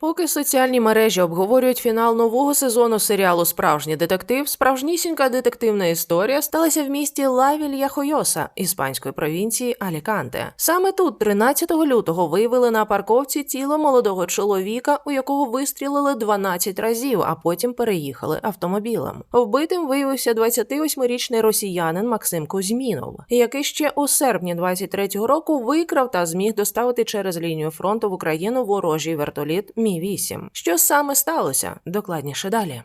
Поки соціальні мережі обговорюють фінал нового сезону серіалу Справжній детектив, справжнісінька детективна історія сталася в місті Лавілья Хойоса іспанської провінції Аліканте. Саме тут, 13 лютого, виявили на парковці тіло молодого чоловіка, у якого вистрілили 12 разів, а потім переїхали автомобілем. Вбитим виявився 28-річний росіянин Максим Кузьмінов, який ще у серпні 23-го року викрав та зміг доставити через лінію фронту в Україну ворожий вертоліт Мі 8 Що саме сталося? Докладніше далі.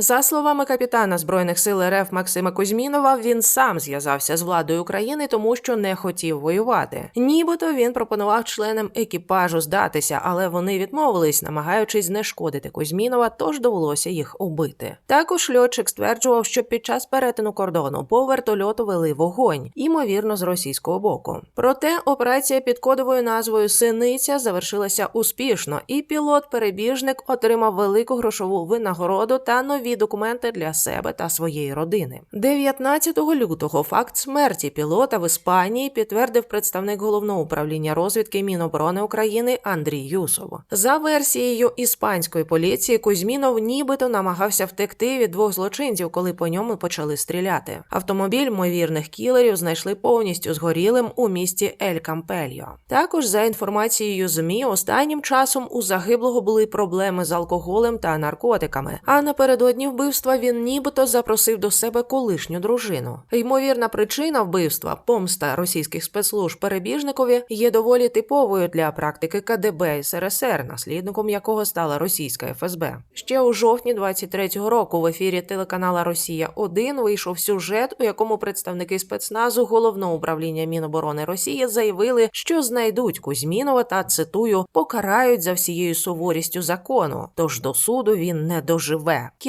За словами капітана збройних сил РФ Максима Кузьмінова, він сам зв'язався з владою України, тому що не хотів воювати. Нібито він пропонував членам екіпажу здатися, але вони відмовились, намагаючись знешкодити Кузьмінова, тож довелося їх убити. Також льотчик стверджував, що під час перетину кордону по вертольоту вели вогонь, ймовірно, з російського боку. Проте операція під кодовою назвою Синиця завершилася успішно, і пілот-перебіжник отримав велику грошову винагороду та нові документи для себе та своєї родини. 19 лютого факт смерті пілота в Іспанії підтвердив представник головного управління розвідки Міноборони України Андрій Юсов. За версією іспанської поліції, Кузьмінов нібито намагався втекти від двох злочинців, коли по ньому почали стріляти. Автомобіль ймовірних кілерів знайшли повністю згорілим у місті Ель Кампельо. Також за інформацією ЗМІ, останнім часом у загиблого були проблеми з алкоголем та наркотиками. А напередодні вбивства він нібито запросив до себе колишню дружину. Ймовірна причина вбивства помста російських спецслужб перебіжникові є доволі типовою для практики КДБ СРСР, наслідником якого стала російська ФСБ. Ще у жовтні 23-го року в ефірі телеканала Росія 1 вийшов сюжет, у якому представники спецназу головного управління Міноборони Росії заявили, що знайдуть Кузьмінова та цитую покарають за всією суворістю закону. Тож до суду він не доживе.